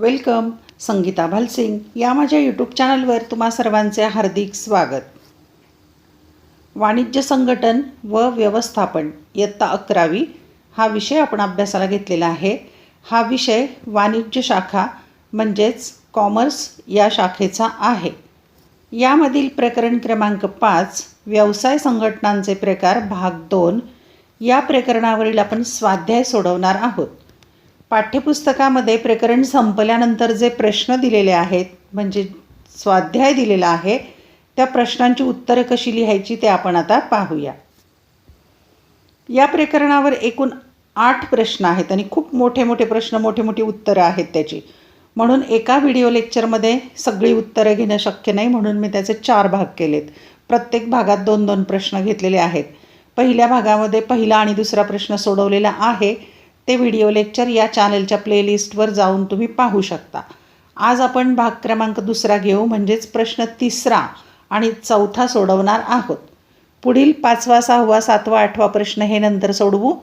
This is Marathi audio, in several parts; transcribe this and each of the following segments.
वेलकम संगीता भालसिंग या माझ्या यूट्यूब चॅनलवर तुम्हा सर्वांचे हार्दिक स्वागत. वाणिज्य संघटन व व्यवस्थापन इयत्ता अकरावी हा विषय आपण अभ्यासाला घेतलेला आहे. हा विषय वाणिज्य शाखा म्हणजेच कॉमर्स या शाखेचा आहे. यामधील प्रकरण क्रमांक पाच व्यवसाय संघटनांचे प्रकार भाग दोन या प्रकरणावरील आपण स्वाध्याय सोडवणार आहोत. पाठ्यपुस्तकामध्ये प्रकरण संपल्यानंतर जे प्रश्न दिलेले आहेत म्हणजे स्वाध्याय दिलेला आहे त्या प्रश्नांची उत्तरं कशी लिहायची ते आपण आता पाहूया. या प्रकरणावर एकूण आठ प्रश्न आहेत आणि खूप मोठे मोठे प्रश्न मोठे मोठी उत्तरं आहेत त्याची. म्हणून एका व्हिडिओ लेक्चरमध्ये सगळी उत्तरं घेणं शक्य नाही म्हणून मी त्याचे चार भाग केलेत. प्रत्येक भागात दोन दोन प्रश्न घेतलेले आहेत. पहिल्या भागामध्ये पहिला आणि दुसरा प्रश्न सोडवलेला आहे. ते व्हिडिओ लेक्चर या चॅनलच्या प्लेलिस्टवर जाऊन तुम्ही पाहू शकता. आज आपण भाग क्रमांक दुसरा घेऊ म्हणजेच प्रश्न तिसरा आणि चौथा सोडवणार आहोत. पुढील पाचवा सहावा सातवा आठवा प्रश्न हे नंतर सोडवू.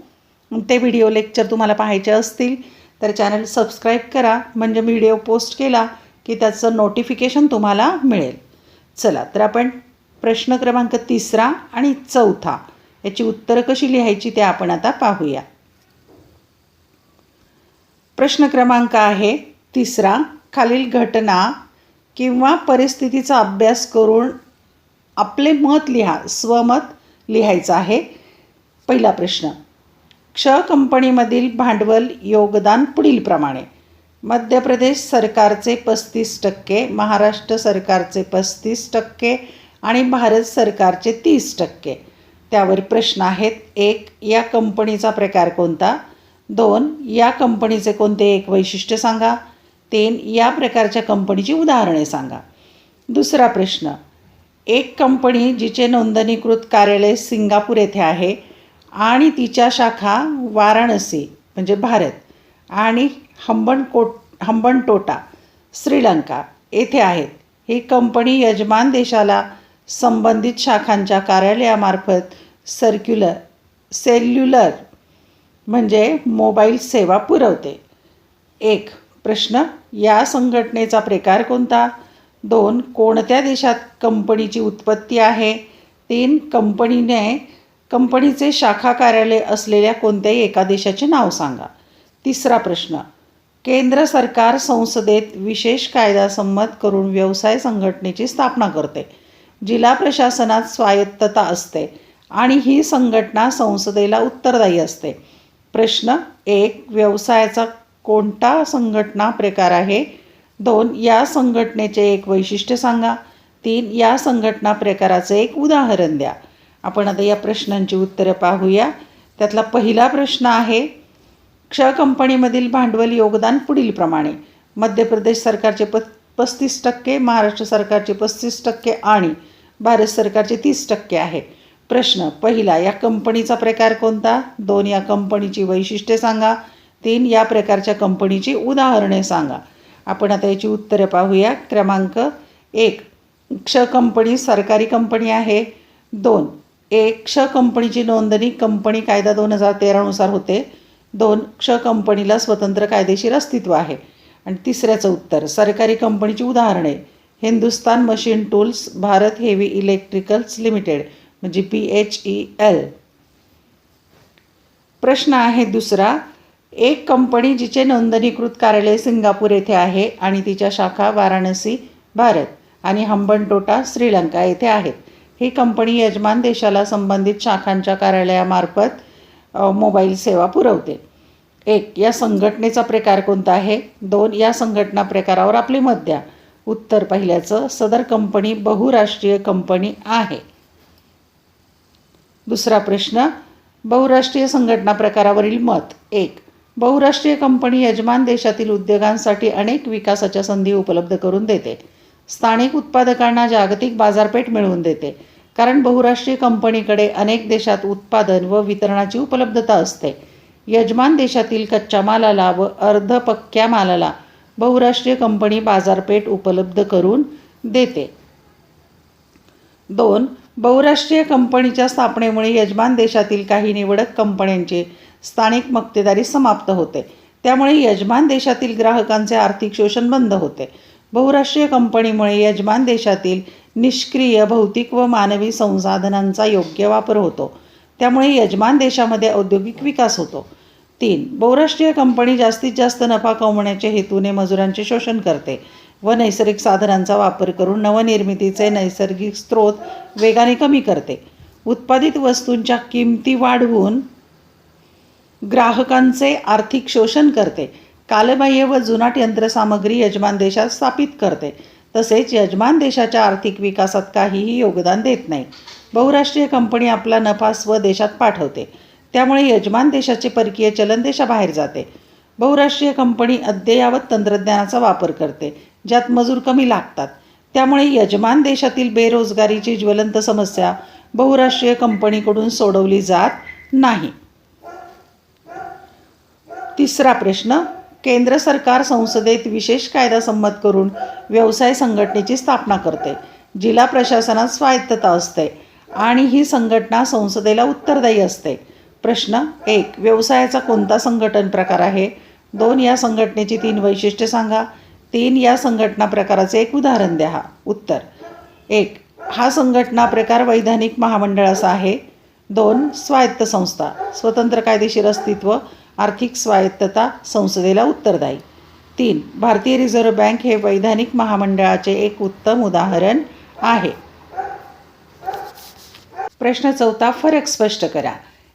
ते व्हिडिओ लेक्चर तुम्हाला पाहायचे असतील तर चॅनल सबस्क्राईब करा. म्हणजे व्हिडिओ पोस्ट केला की त्याचं नोटिफिकेशन तुम्हाला मिळेल. चला तर आपण प्रश्न क्रमांक तिसरा आणि चौथा याची उत्तरं कशी लिहायची ते आपण आता पाहूया. प्रश्न क्रमांक आहे तिसरा. खालील घटना किंवा परिस्थितीचा अभ्यास करून आपले मत लिहा स्वमत लिहायचं आहे. पहिला प्रश्न. क्ष कंपनीमधील भांडवल योगदान पुढीलप्रमाणे. मध्य प्रदेश सरकारचे पस्तीस टक्के महाराष्ट्र सरकारचे पस्तीस टक्के आणि भारत सरकारचे तीस टक्के. त्यावर प्रश्न आहेत. एक या कंपनीचा प्रकार कोणता? दोन या कंपनीचे कोणते एक वैशिष्ट्य सांगा? तीन या प्रकारच्या कंपनीची उदाहरणे सांगा. दुसरा प्रश्न एक कंपनी जिचे नोंदणीकृत कार्यालय सिंगापूर येथे आहे आणि तिच्या शाखा वाराणसी म्हणजे भारत आणि हंबणकोट हंबनटोटा श्रीलंका येथे आहेत. ही कंपनी यजमान देशाला संबंधित शाखांच्या कार्यालयामार्फत सर्क्युलर सेल्युलर म्हणजे मोबाईल सेवा पुरवते. एक प्रश्न या संघटनेचा प्रकार कोणता? दोन कोणत्या देशात कंपनीची उत्पत्ती आहे? तीन कंपनीने कंपनीचे शाखा कार्यालय असलेल्या कोणत्याही एका देशाचे नाव सांगा. तिसरा प्रश्न केंद्र सरकार संसदेत विशेष कायदा संमत करून व्यवसाय संघटनेची स्थापना करते. जिल्हा प्रशासनात स्वायत्तता असते आणि ही संघटना संसदेला उत्तरदायी असते. प्रश्न एक व्यवसायाचा कोणता संघटना प्रकार आहे? दोन या संघटनेचे एक वैशिष्ट्य सांगा. तीन या संघटना प्रकाराचे एक उदाहरण द्या. आपण आता या प्रश्नांची उत्तरं पाहूया. त्यातला पहिला प्रश्न आहे क्ष कंपनीमधील भांडवल योगदान पुढीलप्रमाणे मध्य प्रदेश सरकारचे प पस्तीस टक्के महाराष्ट्र सरकारचे पस्तीस टक्के आणि भारत सरकारचे तीस टक्के आहे. प्रश्न. पहिला या कंपनीचा प्रकार कोणता? दोन या कंपनीची वैशिष्ट्ये सांगा. तीन या प्रकारच्या कंपनीची उदाहरणे सांगा. आपण आता याची उत्तरं पाहूया. क्रमांक एक क्ष कंपनी सरकारी कंपनी आहे. दोन एक क्ष कंपनीची नोंदणी कंपनी कायदा दोन हजार तेरानुसार होते. दोन क्ष कंपनीला स्वतंत्र कायदेशीर अस्तित्व आहे. आणि तिसऱ्याचं उत्तर सरकारी कंपनीची उदाहरणे Hindustan machine tools Bharat heavy electricals limited. म्हणजे पी एच ई एल प्रश्न आहे दुसरा एक कंपनी जिचे नोंदणीकृत कार्यालय सिंगापूर येथे आहे आणि तिच्या शाखा वाराणसी भारत आणि हंबनटोटा श्रीलंका येथे आहेत. ही कंपनी यजमान देशाला संबंधित शाखांच्या कार्यालयामार्फत मोबाईल सेवा पुरवते. एक या संघटनेचा प्रकार कोणता आहे? दोन या संघटना प्रकारावर आपली मत द्या. उत्तर पहिल्याचं सदर कंपनी बहुराष्ट्रीय कंपनी आहे. दुसरा प्रश्न बहुराष्ट्रीय संघटना प्रकारावरील मत. एक बहुराष्ट्रीय कंपनी यजमान देशातील उद्योगांसाठी अनेक विकासाच्या संधी उपलब्ध करून देते. स्थानिक उत्पादकांना जागतिक बाजारपेठ मिळवून देते कारण बहुराष्ट्रीय कंपनीकडे अनेक देशात उत्पादन व वितरणाची उपलब्धता असते. यजमान देशातील कच्च्या मालाला व अर्धपक्क्या मालाला बहुराष्ट्रीय कंपनी बाजारपेठ उपलब्ध करून देते. दोन बहुराष्ट्रीय कंपनीच्या स्थापनेमुळे यजमान देशातील काही निवडक कंपन्यांची स्थानिक मक्तेदारी समाप्त होते. त्यामुळे यजमान देशातील ग्राहकांचे आर्थिक शोषण बंद होते. बहुराष्ट्रीय कंपनीमुळे यजमान देशातील निष्क्रिय भौतिक व मानवी संसाधनांचा योग्य वापर होतो. त्यामुळे यजमान देशामध्ये औद्योगिक विकास होतो. तीन बहुराष्ट्रीय कंपनी जास्तीत जास्त नफा कमवण्याच्या हेतूने मजुरांचे शोषण करते. व नैसर्गिक साधनांचा वापर करून नवनिर्मितीचे नैसर्गिक स्रोत वेगाने कमी करते. उत्पादित वस्तूंच्या किमती वाढवून ग्राहकांचे आर्थिक शोषण करते. कालबाह्य व जुनाट यंत्रसामग्री यजमान देशात स्थापित करते. तसेच यजमान देशाच्या आर्थिक विकासात काहीही योगदान देत नाही. बहुराष्ट्रीय कंपनी आपला नफा स्वदेशात पाठवते. त्यामुळे यजमान देशाचे परकीय चलन देशाबाहेर जाते. बहुराष्ट्रीय कंपनी अद्ययावत तंत्रज्ञानाचा वापर करते. ज्यात मजूर कमी लागतात. त्यामुळे यजमान देशातील बेरोजगारीची ज्वलंत समस्या बहुराष्ट्रीय कंपनीकडून सोडवली जात नाही. तिसरा प्रश्न केंद्र सरकार संसदेत विशेष कायदा संमत करून व्यवसाय संघटनेची स्थापना करते. जिल्हा प्रशासनात स्वायत्तता असते आणि ही संघटना संसदेला उत्तरदायी असते. प्रश्न एक व्यवसायाचा कोणता संघटन प्रकार आहे? दोन या संघटनेची तीन वैशिष्ट्ये सांगा. तीन या संघटना प्रकाराचे एक उदाहरण द्या. उत्तर. एक हा संघटना प्रकार वैधानिक महामंडळ असा आहे. दोन स्वायत्त संस्था. स्वतंत्र कायदेशीर अस्तित्व आर्थिक स्वायत्तता संसदेला उत्तरदायी. तीन भारतीय रिझर्व्ह बँक हे वैधानिक महामंडळाचे एक उत्तम उदाहरण आहे. प्रश्न चौथा फरक स्पष्ट करा.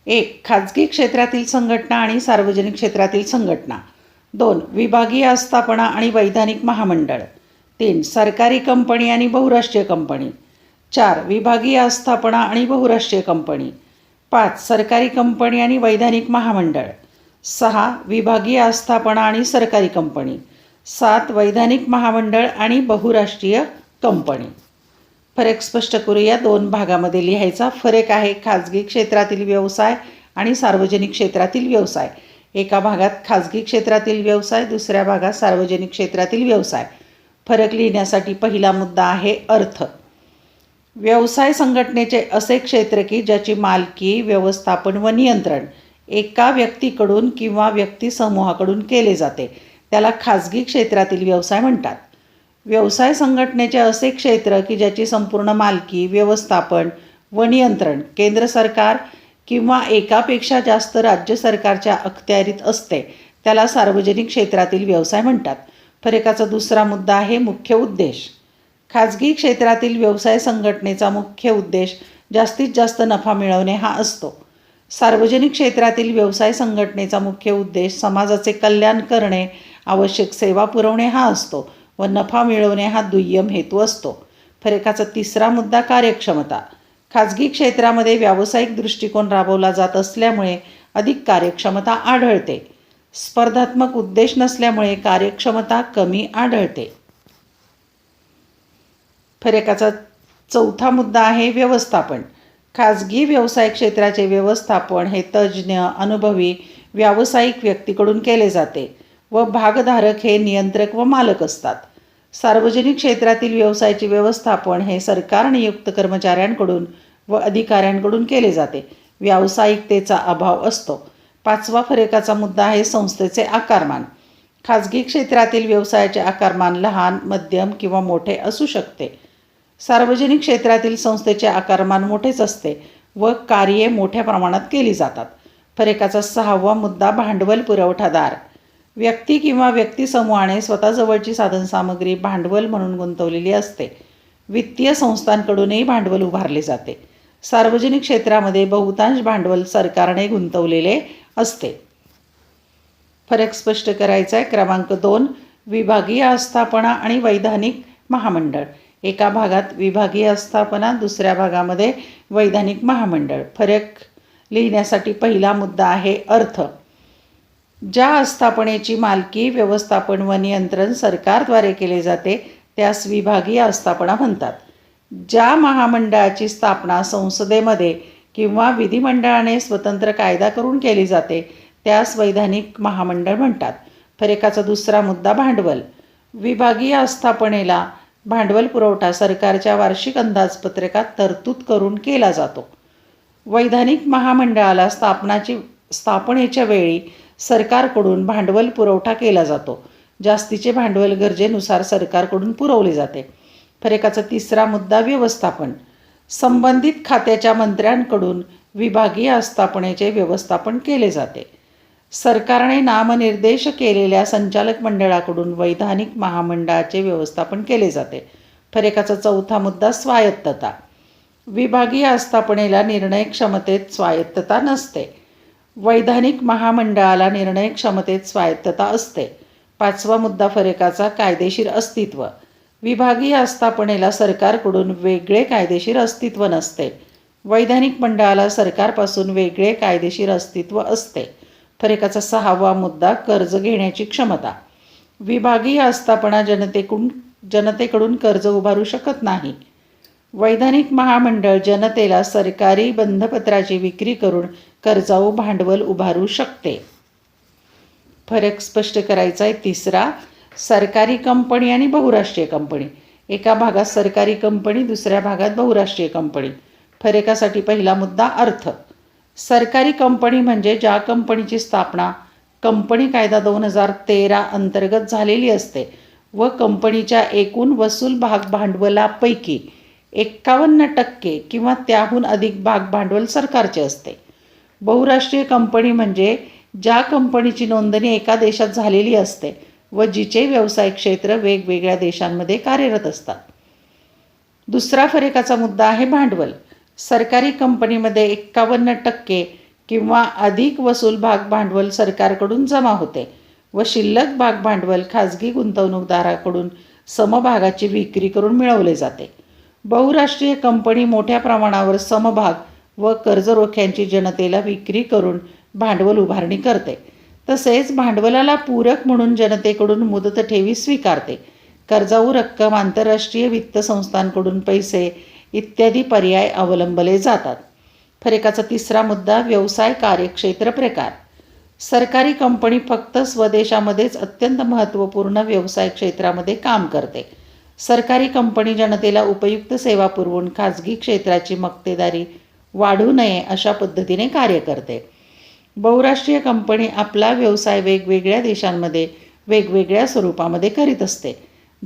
एक खाजगी क्षेत्रातील संघटना आणि सार्वजनिक क्षेत्रातील संघटना. दोन विभागीय आस्थापना आणि वैधानिक महामंडळ. तीन सरकारी कंपनी आणि बहुराष्ट्रीय कंपनी. चार विभागीय आस्थापना आणि बहुराष्ट्रीय कंपनी. पाच सरकारी कंपनी आणि वैधानिक महामंडळ. सहा विभागीय आस्थापना आणि सरकारी कंपनी. सात वैधानिक महामंडळ आणि बहुराष्ट्रीय कंपनी. फरक स्पष्ट करूया. दोन भागामध्ये लिहायचा फरक आहे. खाजगी क्षेत्रातील व्यवसाय आणि सार्वजनिक क्षेत्रातील व्यवसाय. एका भागात खाजगी क्षेत्रातील व्यवसाय दुसऱ्या भागात सार्वजनिक क्षेत्रातील व्यवसाय. फरक लिहिण्यासाठी पहिला मुद्दा आहे अर्थ. व्यवसाय संघटनेचे असे क्षेत्र की ज्याची मालकी व्यवस्थापन व नियंत्रण एका व्यक्तीकडून किंवा व्यक्ती समूहाकडून केले जाते. त्याला खाजगी क्षेत्रातील व्यवसाय म्हणतात. व्यवसाय संघटनेचे असे क्षेत्र की ज्याची संपूर्ण मालकी व्यवस्थापन व नियंत्रण केंद्र सरकार किंवा एकापेक्षा जास्त राज्य सरकारच्या अखत्यारीत असते त्याला सार्वजनिक क्षेत्रातील व्यवसाय म्हणतात. फरकाचा दुसरा मुद्दा आहे मुख्य उद्देश. खाजगी क्षेत्रातील व्यवसाय संघटनेचा मुख्य उद्देश जास्तीत जास्त नफा मिळवणे हा असतो. सार्वजनिक क्षेत्रातील व्यवसाय संघटनेचा मुख्य उद्देश समाजाचे कल्याण करणे आवश्यक सेवा पुरवणे हा असतो व नफा मिळवणे हा दुय्यम हेतू असतो. फरकाचा तिसरा मुद्दा कार्यक्षमता. खाजगी क्षेत्रामध्ये व्यावसायिक दृष्टिकोन राबवला जात असल्यामुळे अधिक कार्यक्षमता आढळते. स्पर्धात्मक उद्देश नसल्यामुळे कार्यक्षमता कमी आढळते. फरकाचा चौथा मुद्दा आहे व्यवस्थापन. खाजगी व्यवसाय क्षेत्राचे व्यवस्थापन हे तज्ज्ञ अनुभवी व्यावसायिक व्यक्तीकडून केले जाते व भागधारक हे नियंत्रक व मालक असतात. सार्वजनिक क्षेत्रातील व्यवसायाचे व्यवस्थापन हे सरकार नियुक्त कर्मचाऱ्यांकडून व अधिकाऱ्यांकडून केले जाते. व्यावसायिकतेचा अभाव असतो. पाचवा फरकाचा मुद्दा आहे संस्थेचे आकारमान. खाजगी क्षेत्रातील व्यवसायाचे आकारमान लहान मध्यम किंवा मोठे असू शकते. सार्वजनिक क्षेत्रातील संस्थेचे आकारमान मोठेच असते व कार्ये मोठ्या प्रमाणात केली जातात. फरकाचा सहावा मुद्दा भांडवल पुरवठादार. व्यक्ती किंवा व्यक्तिसमूहाने स्वतःजवळची साधनसामग्री भांडवल म्हणून गुंतवलेली असते. वित्तीय संस्थांकडूनही भांडवल उभारले जाते. सार्वजनिक क्षेत्रामध्ये बहुतांश भांडवल सरकारने गुंतवलेले असते. फरक स्पष्ट करायचा आहे क्रमांक दोन विभागीय आस्थापना आणि वैधानिक महामंडळ. एका भागात विभागीय आस्थापना दुसऱ्या भागामध्ये वैधानिक महामंडळ. फरक लिहिण्यासाठी पहिला मुद्दा आहे अर्थ. ज्या आस्थापनेची मालकी व्यवस्थापन व नियंत्रण सरकारद्वारे केले जाते त्यास विभागीय आस्थापना म्हणतात. ज्या महामंडळाची स्थापना संसदेमध्ये किंवा विधिमंडळाने स्वतंत्र कायदा करून केली जाते त्यास वैधानिक महामंडळ म्हणतात. फरेकाचा दुसरा मुद्दा भांडवल. विभागीय आस्थापनेला भांडवल पुरवठा सरकारच्या वार्षिक अंदाजपत्रकात तरतूद करून केला जातो. वैधानिक महामंडळाला स्थापनाची स्थापनेच्या वेळी सरकारकडून भांडवल पुरवठा केला जातो. जास्तीचे भांडवल गरजेनुसार सरकारकडून पुरवले जाते. फरकाचा तिसरा मुद्दा व्यवस्थापन. संबंधित खात्याच्या मंत्र्यांकडून विभागीय आस्थापनेचे व्यवस्थापन केले जाते. सरकारने नामनिर्देश केलेल्या संचालक मंडळाकडून वैधानिक महामंडळाचे व्यवस्थापन केले जाते. फरेकाचा चौथा मुद्दा स्वायत्तता. विभागीय आस्थापनेला निर्णय क्षमतेत स्वायत्तता नसते. वैधानिक महामंडळाला निर्णय क्षमतेत स्वायत्तता असते. पाचवा मुद्दा फरकाचा कायदेशीर अस्तित्व. विभागीय आस्थापनेला सरकारकडून वेगळे कायदेशीर अस्तित्व नसते. वैधानिक मंडळाला सरकारपासून वेगळे कायदेशीर अस्तित्व असते. फरकाचा सहावा मुद्दा कर्ज घेण्याची क्षमता. विभागीय आस्थापना जनतेकडून जनतेकडून कर्ज उभारू शकत नाही. वैधानिक महामंडळ जनतेला सरकारी बंधपत्राची विक्री करून कर्जाऊ भांडवल उभारू शकते. फरक स्पष्ट करायचा आहे. तिसरा सरकारी कंपनी आणि बहुराष्ट्रीय कंपनी. एका भागात सरकारी कंपनी दुसऱ्या भागात बहुराष्ट्रीय कंपनी. फरकासाठी पहिला मुद्दा अर्थ. सरकारी कंपनी म्हणजे ज्या कंपनीची स्थापना कंपनी कायदा दोन हजार तेरा अंतर्गत झालेली असते व कंपनीच्या एकूण वसूल भाग भांडवलापैकी एक्कावन्न टक्के किंवा त्याहून अधिक भाग भांडवल सरकारचे असते. बहुराष्ट्रीय कंपनी म्हणजे ज्या कंपनीची नोंदणी एका देशात झालेली असते व जिचे व्यवसाय क्षेत्र वेगवेगळ्या देशांमध्ये कार्यरत असतात. दुसरा फरकाचा मुद्दा आहे भांडवल. सरकारी कंपनीमध्ये एक्कावन्न टक्के किंवा अधिक वसूल भाग भांडवल सरकारकडून जमा होते व शिल्लक भाग भांडवल खाजगी गुंतवणूकदाराकडून समभागाची विक्री करून मिळवले जाते. बहुराष्ट्रीय कंपनी मोठ्या प्रमाणावर समभाग व कर्जरोख्यांची जनतेला विक्री करून भांडवल उभारणी करते. तसेच भांडवलाला पूरक म्हणून जनतेकडून मुदत ठेवी स्वीकारते. कर्जाऊ रक्कम आंतरराष्ट्रीय वित्त संस्थांकडून पैसे इत्यादी पर्याय अवलंबले जातात. फरकाचा तिसरा मुद्दा व्यवसाय कार्यक्षेत्र प्रकार. सरकारी कंपनी फक्त स्वदेशामध्येच अत्यंत महत्त्वपूर्ण व्यवसाय क्षेत्रामध्ये काम करते. सरकारी कंपनी जनतेला उपयुक्त सेवा पुरवून खाजगी क्षेत्राची मक्तेदारी वाढू नये अशा पद्धतीने कार्य करते. बहुराष्ट्रीय कंपनी आपला व्यवसाय वेगवेगळ्या देशांमध्ये वेगवेगळ्या स्वरूपामध्ये करीत असते.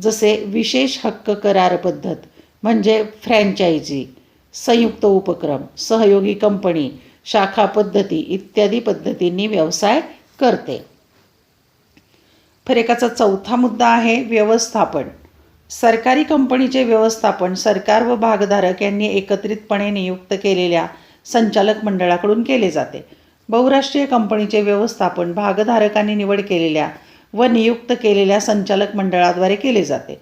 जसे विशेष हक्क करार पद्धत म्हणजे फ्रँचायझी संयुक्त उपक्रम सहयोगी कंपनी शाखा पद्धती इत्यादी पद्धतींनी व्यवसाय करते. फरेकाचा चौथा मुद्दा आहे व्यवस्थापन. सरकारी कंपनीचे व्यवस्थापन सरकार व भागधारक यांनी एकत्रितपणे नियुक्त केलेल्या संचालक मंडळाकडून केले जाते. बहुराष्ट्रीय कंपनीचे व्यवस्थापन भागधारकांनी निवड केलेल्या व नियुक्त केलेल्या संचालक मंडळाद्वारे केले जाते.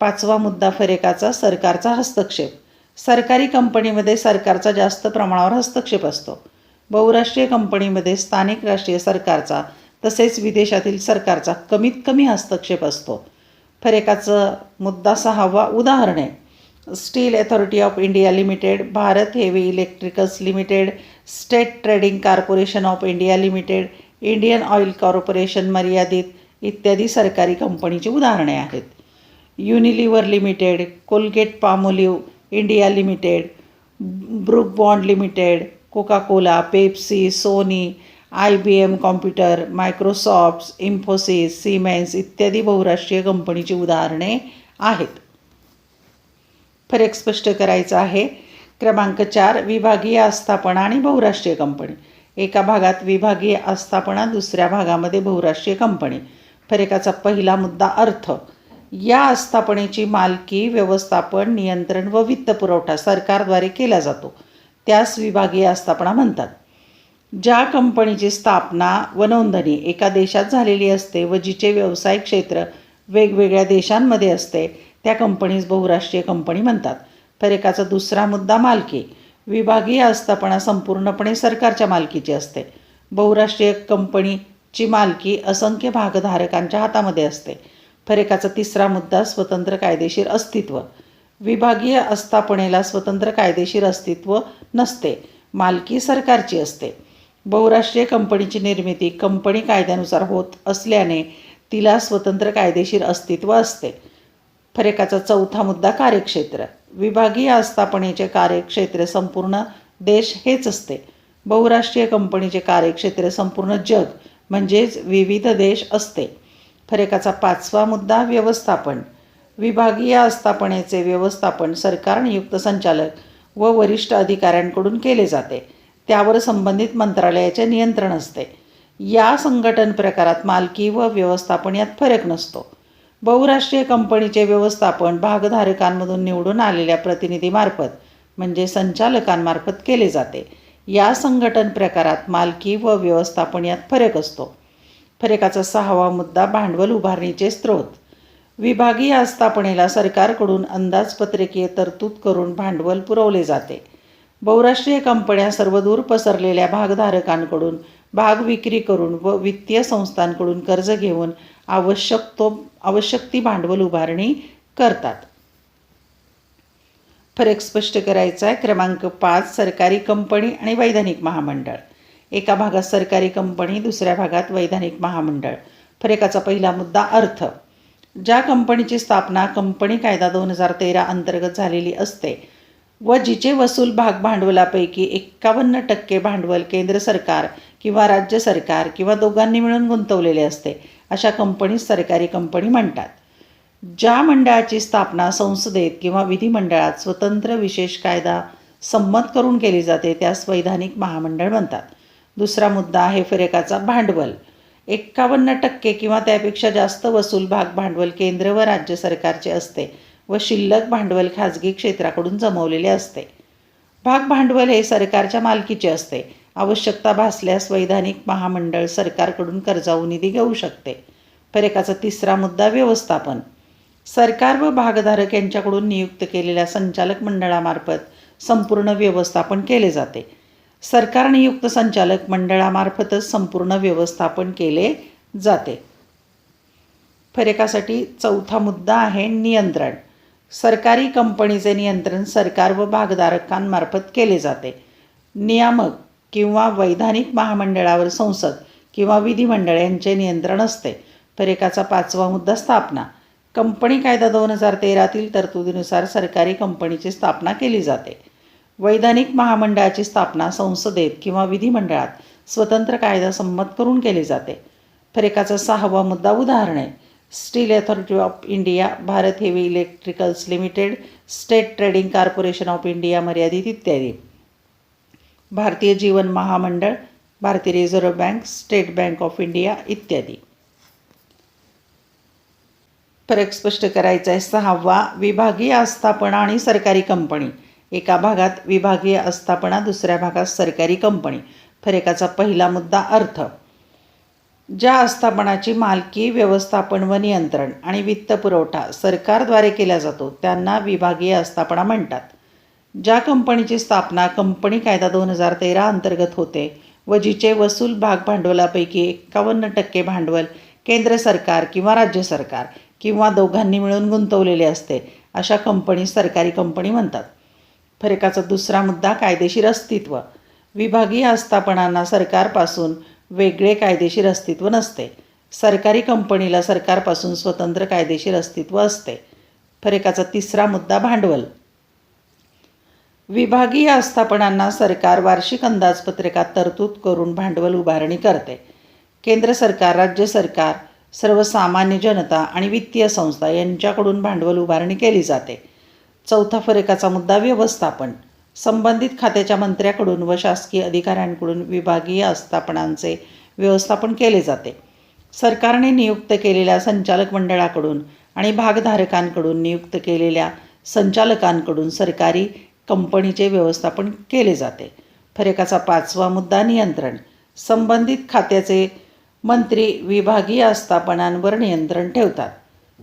पाचवा मुद्दा फरेकाचा सरकारचा हस्तक्षेप. सरकारी कंपनीमध्ये सरकारचा जास्त प्रमाणावर हस्तक्षेप असतो. बहुराष्ट्रीय कंपनीमध्ये स्थानिक राष्ट्रीय सरकारचा तसेच विदेशातील सरकारचा कमीत कमी हस्तक्षेप असतो. फरकाचं मुद्दा सहावा उदाहरणे steel authority of India limited Bharat heavy electricals limited state trading corporation of India limited Indian oil corporation मर्यादित इत्यादी सरकारी कंपनीची उदाहरणे आहेत. Unilever limited Colgate Palmolive India limited Brooke Bond limited Coca Cola Pepsi Sony I B M computer Microsoft Infosys Siemens इत्यादी बहुराष्ट्रीय कंपनीची उदाहरणे आहेत. फरक स्पष्ट करायचा आहे. क्रमांक चार विभागीय आस्थापना आणि बहुराष्ट्रीय कंपनी. एका भागात विभागीय आस्थापना दुसऱ्या भागामध्ये बहुराष्ट्रीय कंपनी. फरकाचा पहिला मुद्दा अर्थ. या आस्थापनेची मालकी व्यवस्थापन नियंत्रण व वित्तपुरवठा सरकारद्वारे केला जातो. त्यास विभागीय आस्थापना म्हणतात. ज्या कंपनीची स्थापना व नोंदणी एका देशात झालेली असते व जिचे व्यवसाय क्षेत्र वेगवेगळ्या देशांमध्ये असते त्या कंपनीज बहुराष्ट्रीय कंपनी म्हणतात. फरकाचा दुसरा मुद्दा मालकी. विभागीय आस्थापना संपूर्णपणे सरकारच्या मालकीची असते. बहुराष्ट्रीय कंपनीची मालकी असंख्य भागधारकांच्या हातामध्ये असते. फरेकाचा तिसरा मुद्दा स्वतंत्र कायदेशीर अस्तित्व. विभागीय आस्थापनेला स्वतंत्र कायदेशीर अस्तित्व नसते. मालकी सरकारची असते. बहुराष्ट्रीय कंपनीची निर्मिती कंपनी कायद्यानुसार होत असल्याने तिला स्वतंत्र कायदेशीर अस्तित्व असते. फरेकाचा चौथा मुद्दा कार्यक्षेत्र. विभागीय आस्थापनेचे कार्यक्षेत्र संपूर्ण देश हेच असते. बहुराष्ट्रीय कंपनीचे कार्यक्षेत्र संपूर्ण जग म्हणजेच विविध देश असते. फरेकाचा पाचवा मुद्दा व्यवस्थापन. विभागीय आस्थापनेचे व्यवस्थापन सरकार नियुक्त संचालक व वरिष्ठ अधिकाऱ्यांकडून केले जाते. त्यावर संबंधित मंत्रालयाचे नियंत्रण असते. या संघटन प्रकारात मालकी व व्यवस्थापन यात फरक नसतो. बहुराष्ट्रीय कंपनीचे व्यवस्थापन भागधारकांमधून निवडून आलेल्या प्रतिनिधीमार्फत म्हणजे संचालकांमार्फत केले जाते. या संघटन प्रकारात मालकी व व्यवस्थापन यात फरक असतो. फरकाचा सहावा मुद्दा भांडवल उभारणीचे स्रोत. विभागीय आस्थापनेला सरकारकडून अंदाजपत्रकीय तरतूद करून भांडवल पुरवले जाते. बहुराष्ट्रीय कंपन्या सर्वदूर पसरलेल्या भागधारकांकडून भाग विक्री करून व वित्तीय संस्थांकडून कर्ज घेऊन आवश्यक तो आवश्यक ती भांडवल उभारणी करतात. फरक स्पष्ट करायचा आहे. क्रमांक पाच सरकारी कंपनी आणि वैधानिक महामंडळ. एका भागात सरकारी कंपनी दुसऱ्या भागात वैधानिक महामंडळ. फरकाचा पहिला मुद्दा अर्थ. ज्या कंपनीची स्थापना कंपनी कायदा दोन हजार तेरा अंतर्गत झालेली असते व जिचे वसूल भाग भांडवलापैकी एक्कावन्न टक्के भांडवल केंद्र सरकार किंवा राज्य सरकार किंवा दोघांनी मिळून गुंतवलेले असते अशा कंपनीस सरकारी कंपनी म्हणतात. ज्या मंडळाची स्थापना संसदेत किंवा विधिमंडळात स्वतंत्र विशेष कायदा संमत करून केली जाते त्यास वैधानिक महामंडळ म्हणतात. दुसरा मुद्दा आहे फरकाचा भांडवल. एक्कावन्न टक्के किंवा त्यापेक्षा जास्त वसूल भाग भांडवल केंद्र व राज्य सरकारचे असते व शिल्लक भांडवल खाजगी क्षेत्राकडून जमवलेले असते. भाग भांडवल हे सरकारच्या मालकीचे असते. आवश्यकता भासल्यास वैधानिक महामंडळ सरकारकडून कर्जाऊ निधी घेऊ शकते. फरकाचा तिसरा मुद्दा व्यवस्थापन. सरकार व भागधारक यांच्याकडून नियुक्त केलेल्या संचालक मंडळामार्फत संपूर्ण व्यवस्थापन केले जाते. सरकार नियुक्त संचालक मंडळामार्फतच संपूर्ण व्यवस्थापन केले जाते. फरकासाठी चौथा मुद्दा आहे नियंत्रण. सरकारी कंपनीचे नियंत्रण सरकार व भागधारकांमार्फत केले जाते. नियामक किंवा वैधानिक महामंडळावर संसद किंवा विधिमंडळ यांचे नियंत्रण असते. फरकाचा पाचवा मुद्दा स्थापना. कंपनी कायदा दोन हजार तेरातील तरतुदीनुसार सरकारी कंपनीची स्थापना केली जाते. वैधानिक महामंडळाची स्थापना संसदेत किंवा विधिमंडळात स्वतंत्र कायदा संमत करून केली जाते. फरेकाचा सहावा मुद्दा उदाहरणे. Steel authority of India Bharat heavy electricals limited state trading corporation of India मर्यादित इत्यादी. भारतीय जीवन महामंडळ भारतीय reserve bank state bank of India इत्यादी. फरक स्पष्ट करायचा आहे. सहावा विभागीय आस्थापना आणि सरकारी कंपनी. एका भागात विभागीय आस्थापना दुसऱ्या भागात सरकारी कंपनी. फरकाचा पहिला मुद्दा अर्थ. ज्या आस्थापनाची मालकी व्यवस्थापन व नियंत्रण आणि वित्तपुरवठा सरकारद्वारे केला जातो त्यांना विभागीय आस्थापना म्हणतात. ज्या कंपनीची स्थापना कंपनी कायदा दोन हजार तेरा अंतर्गत होते व जिचे वसूल भाग भांडवलापैकी एकावन्न टक्के भांडवल केंद्र सरकार किंवा राज्य सरकार किंवा दोघांनी मिळून गुंतवलेले असते अशा कंपनी सरकारी कंपनी म्हणतात. फरकाचा दुसरा मुद्दा कायदेशीर अस्तित्व. विभागीय आस्थापनांना सरकारपासून वेगळे कायदेशीर अस्तित्व नसते. सरकारी कंपनीला सरकारपासून स्वतंत्र कायदेशीर अस्तित्व असते. फरकाचा तिसरा मुद्दा भांडवल. विभागीय आस्थापनांना सरकार वार्षिक अंदाजपत्रकात तरतूद करून भांडवल उभारणी करते. केंद्र सरकार राज्य सरकार सर्वसामान्य जनता आणि वित्तीय संस्था यांच्याकडून भांडवल उभारणी केली जाते. चौथा फरकाचा मुद्दा व्यवस्थापन. संबंधित खात्याच्या मंत्र्याकडून व शासकीय अधिकाऱ्यांकडून विभागीय आस्थापनांचे व्यवस्थापन केले जाते. सरकारने नियुक्त केलेल्या संचालक मंडळाकडून आणि भागधारकांकडून नियुक्त केलेल्या संचालकांकडून सरकारी कंपनीचे व्यवस्थापन केले जाते. फरकाचा पाचवा मुद्दा नियंत्रण. संबंधित खात्याचे मंत्री विभागीय आस्थापनांवर नियंत्रण ठेवतात.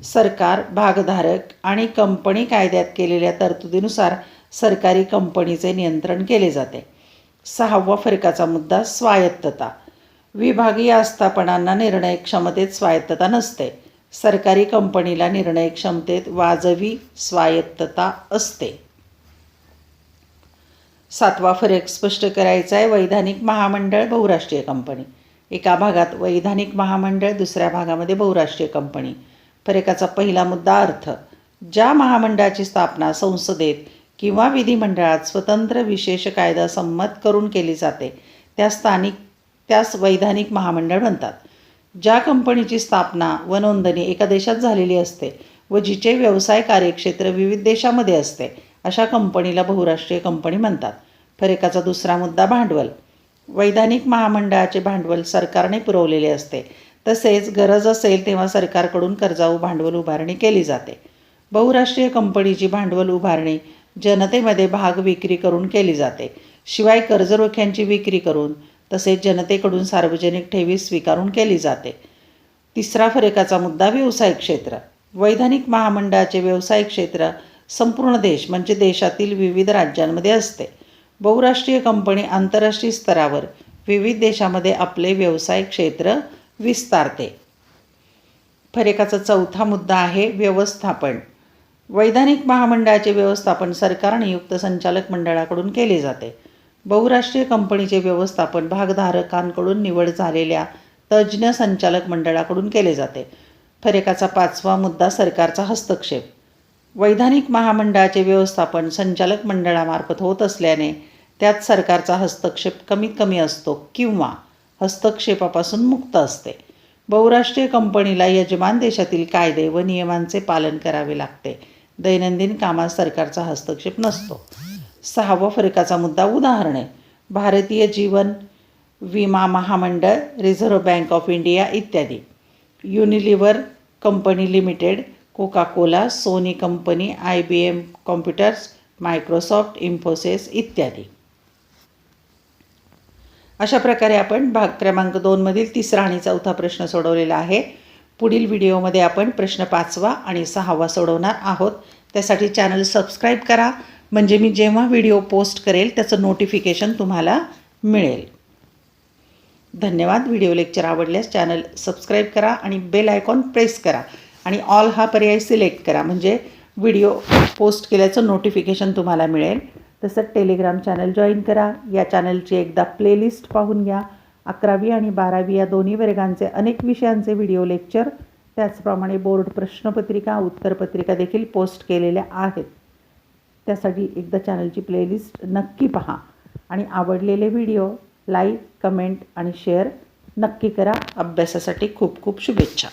सरकार भागधारक आणि कंपनी कायद्यात केलेल्या तरतुदीनुसार सरकारी कंपनीचे नियंत्रण केले जाते. सहावा फरकाचा मुद्दा स्वायत्तता. विभागीय आस्थापनांना निर्णय क्षमतेत स्वायत्तता नसते. सरकारी कंपनीला निर्णय क्षमतेत वाजवी स्वायत्तता असते. सातवा फरक स्पष्ट करायचा आहे वैधानिक महामंडळ बहुराष्ट्रीय कंपनी. एका भागात वैधानिक महामंडळ दुसऱ्या भागामध्ये बहुराष्ट्रीय कंपनी. फरकाचा पहिला मुद्दा अर्थ. ज्या महामंडळाची स्थापना संसदेत किंवा विधिमंडळात स्वतंत्र विशेष कायदा संमत करून केली जाते. त्या स्थानिक त्यास वैधानिक महामंडळ म्हणतात. ज्या कंपनीची स्थापना व नोंदणी एका देशात झालेली असते व जिचे व्यवसाय कार्यक्षेत्र विविध देशामध्ये असते अशा कंपनीला बहुराष्ट्रीय कंपनी म्हणतात. फरकाचा दुसरा मुद्दा भांडवल. वैधानिक महामंडळाचे भांडवल सरकारने पुरवलेले असते. तसेच गरज असेल तेव्हा सरकारकडून कर्जाऊ भांडवल उभारणी केली जाते. बहुराष्ट्रीय कंपनीची भांडवल उभारणी जनतेमध्ये भाग विक्री करून केली जाते. शिवाय कर्जरोख्यांची विक्री करून तसेच जनतेकडून सार्वजनिक ठेवी स्वीकारून केली जाते. तिसरा फरकाचा मुद्दा व्यवसाय क्षेत्र. वैधानिक महामंडळाचे व्यवसाय क्षेत्र संपूर्ण देश म्हणजे देशातील विविध राज्यांमध्ये असते. बहुराष्ट्रीय कंपनी आंतरराष्ट्रीय स्तरावर विविध देशामध्ये आपले व्यवसाय क्षेत्र विस्तारते. फरेकाचा चौथा मुद्दा आहे व्यवस्थापन. वैधानिक महामंडळाचे व्यवस्थापन सरकार नियुक्त संचालक मंडळाकडून केले जाते. बहुराष्ट्रीय कंपनीचे व्यवस्थापन भागधारकांकडून निवड झालेल्या तज्ज्ञ संचालक मंडळाकडून केले जाते. फरकाचा पाचवा मुद्दा सरकारचा हस्तक्षेप. वैधानिक महामंडळाचे व्यवस्थापन संचालक मंडळामार्फत होत असल्याने त्यात सरकारचा हस्तक्षेप कमीत कमी असतो किंवा हस्तक्षेपापासून मुक्त असते. बहुराष्ट्रीय कंपनीला यजमान देशातील कायदे व नियमांचे पालन करावे लागते. दैनंदिन कामात सरकारचा हस्तक्षेप नसतो. सहावा फरकाचा मुद्दा उदाहरणे भारतीय जीवन विमा महामंडळ रिझर्व्ह बँक ऑफ इंडिया इत्यादी. Unilever company limited Coca Cola Sony company I B M computers Microsoft Infosys इत्यादी. अशा प्रकारे आपण भाग क्रमांक दोनमधील तिसरा आणि चौथा प्रश्न सोडवलेला आहे. पुढील व्हिडिओमध्ये आपण प्रश्न पाचवा आणि सहावा सोडवणार आहोत. त्यासाठी चॅनल सबस्क्राईब करा. म्हणजे मी जेव्हा व्हिडिओ पोस्ट करेल त्याचं नोटिफिकेशन तुम्हाला मिळेल. धन्यवाद. व्हिडिओ लेक्चर आवडल्यास चॅनल सबस्क्राईब करा आणि बेल आयकॉन प्रेस करा. आणि ऑल हा पर्याय सिलेक्ट करा. म्हणजे व्हिडिओ पोस्ट केल्याचं नोटिफिकेशन तुम्हाला मिळेल. तसंच टेलिग्राम चॅनल जॉईन करा. या चॅनलची एकदा प्लेलिस्ट पाहून घ्या. अकरावी आणि बारावी या दोन्ही वर्गांचे अनेक विषयांचे व्हिडिओ लेक्चर त्याचप्रमाणे बोर्ड प्रश्नपत्रिका उत्तरपत्रिका देखील पोस्ट केलेल्या आहेत. त्यासाठी एकदा चॅनलची प्लेलिस्ट नक्की पहा आणि आवडलेले व्हिडिओ लाईक कमेंट आणि शेअर नक्की करा. अभ्यासासाठी खूप खूप शुभेच्छा.